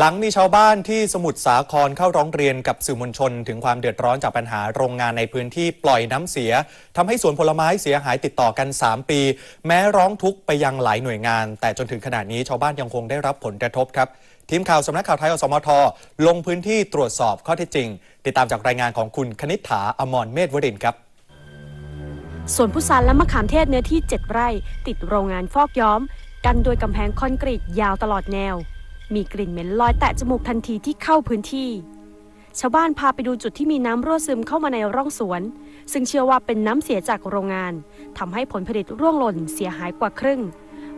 หลังมีชาวบ้านที่สมุทรสาครเข้าร้องเรียนกับสื่อมวลชน ถึงความเดือดร้อนจากปัญหาโรงงานในพื้นที่ปล่อยน้ำเสียทำให้สวนผลไม้เสียหายติดต่อกัน 3 ปี แม้ร้องทุกข์ไปยังหลายหน่วยงาน แต่จนถึงขณะนี้ชาวบ้านยังคงได้รับผลกระทบครับ ทีมข่าวสำนักข่าวไทยอสมท ลงพื้นที่ตรวจสอบข้อเท็จจริง ติดตามจากรายงานของคุณคณิษฐาอมรเมธวรินครับสวนพุทราและมะขามเทศเนื้อที่ 7 ไร่ ติดโรงงานฟอกย้อม กันโดยกำแพงคอนกรีตยาวตลอดแนว มีกลิ่นเหม็นลอยแตะจมูกทันทีที่เข้าพื้นที่ ชาวบ้านพาไปดูจุดที่มีน้ำรั่วซึมเข้ามาในร่องสวน ซึ่งเชื่อว่าเป็นน้ำเสียจากโรงงานทำให้ผลผลิตร่วงหล่นเสียหายกว่าครึ่ง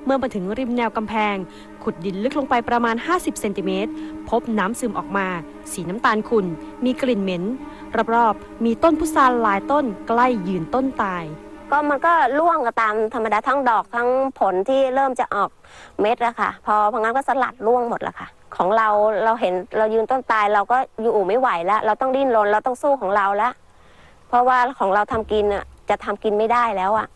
เมื่อมาถึงริมแนวกำแพง ขุดดินลึกลงไปประมาณ 50 เซนติเมตร พบน้ำซึมออกมา สีน้ำตาลขุ่น มีกลิ่นเหม็น รอบๆ มีต้นพุทราหลายต้นใกล้ยืนต้นตาย ก็มันก็ร่วงก็ตามธรรมดาทั้งดอกทั้งผลที่เริ่มจะออกเม็ดแล้วค่ะ พอพองั้นก็สลัดร่วงหมดแล้วค่ะ ของเราเราเห็นเรายืนต้นตายเราก็อยู่ไม่ไหวแล้ว เราต้องดิ้นรนเราต้องสู้ของเราแล้วเพราะว่าของเราทำกินอะจะทำกินไม่ได้แล้วอะ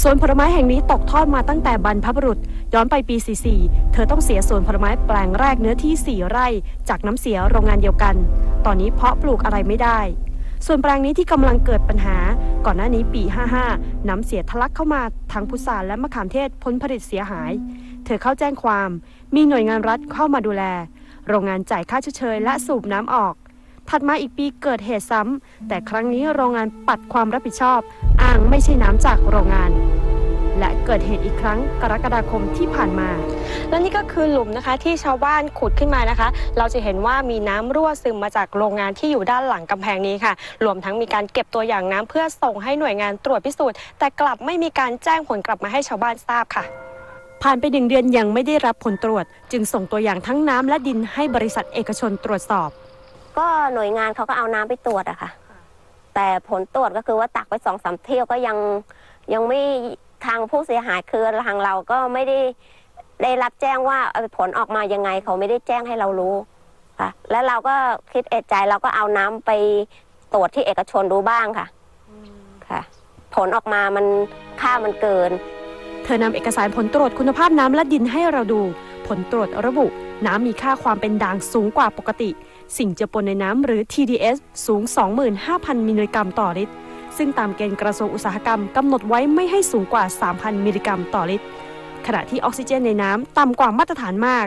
สวนผลไม้แห่งนี้ตกทอดมาตั้งแต่บรรพบุรุษ ย้อนไปปี 44 เธอต้องเสียสวนผลไม้แปลงแรกเนื้อที่ 4 ไร่ จากน้ำเสียโรงงานเดียวกัน ตอนนี้เพาะปลูกอะไรไม่ได้ ส่วนแปลงนี้ที่กำลังเกิดปัญหา ก่อนหน้านี้ปี 55 น้ำเสียทะลักเข้ามาทั้งพุทราและมะขามเทศพ้นผลิตเสียหาย เธอเข้าแจ้งความ มีหน่วยงานรัฐเข้ามาดูแล โรงงานจ่ายค่าชดเชยและสูบน้ำออก ถัดมาอีกปีเกิดเหตุซ้ำแต่ครั้งนี้โรงงานปัดความรับผิดชอบ อ้างไม่ใช่น้ำจากโรงงาน และเกิดเหตุอีกครั้งกรกฎาคมที่ผ่านมา และนี่ก็คือหลุมนะคะที่ชาวบ้านขุดขึ้นมานะคะ เราจะเห็นว่ามีน้ำรั่วซึมมาจากโรงงานที่อยู่ด้านหลังกำแพงนี้ค่ะ รวมทั้งมีการเก็บตัวอย่างน้ำเพื่อส่งให้หน่วยงานตรวจพิสูจน์ แต่กลับไม่มีการแจ้งผลกลับมาให้ชาวบ้านทราบค่ะ ผ่านไปหนึ่งเดือนยังไม่ได้รับผลตรวจ จึงส่งตัวอย่างทั้งน้ำและดินให้บริษัทเอกชนตรวจสอบ ก็หน่วยงานเขาก็เอาน้ำไปตรวจอะค่ะ แต่ผลตรวจก็คือว่าตักไปสองสามเที่ยวก็ยังยังไม่ ทางผู้เสียหายคือทางเราก็ไม่ได้ได้รับแจ้งว่าผลออกมายังไงเขาไม่ได้แจ้งให้เรารู้ค่ะ แล้วเราก็คิดเอะใจเราก็เอาน้ำไปตรวจที่เอกชนดูบ้างค่ะค่ะ ผลออกมามันค่ามันเกิน เธอนำเอกสารผลตรวจคุณภาพน้ำและดินให้เราดู ผลตรวจระบุ น้ำมีค่าความเป็นด่างสูงกว่าปกติ สิ่งเจือปนในน้ำหรือ TDS สูง 25,000 มิลลิกรัมต่อลิตร ซึ่งตามเกณฑ์กระทรวงอุตสาหกรรมกำหนดไว้ไม่ให้สูงกว่า 3,000 มิลลิกรัมต่อลิตร ขณะที่ออกซิเจนในน้ำต่ำกว่ามาตรฐานมาก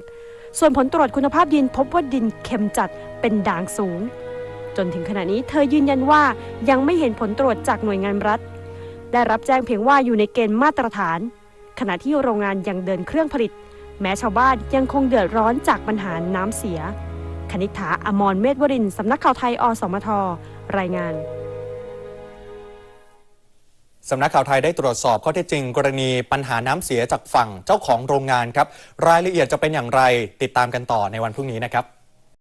ส่วนผลตรวจคุณภาพดินพบว่าดินเค็มจัดเป็นด่างสูง จนถึงขณะนี้เธอยืนยันว่ายังไม่เห็นผลตรวจจากหน่วยงานรัฐ ได้รับแจ้งเพียงว่าอยู่ในเกณฑ์มาตรฐาน ขณะที่โรงงานยังเดินเครื่องผลิต แม้ชาวบ้านยังคงเดือดร้อนจากปัญหาน้ำเสียคณิษฐาอมรเมธวรินสำนักข่าวไทยอสมท รายงาน สำนักข่าวไทยได้ตรวจสอบข้อเท็จจริง กรณีปัญหาน้ำเสียจากฝั่งเจ้าของโรงงานครับ รายละเอียดจะเป็นอย่างไรติดตามกันต่อในวันพรุ่งนี้นะครับ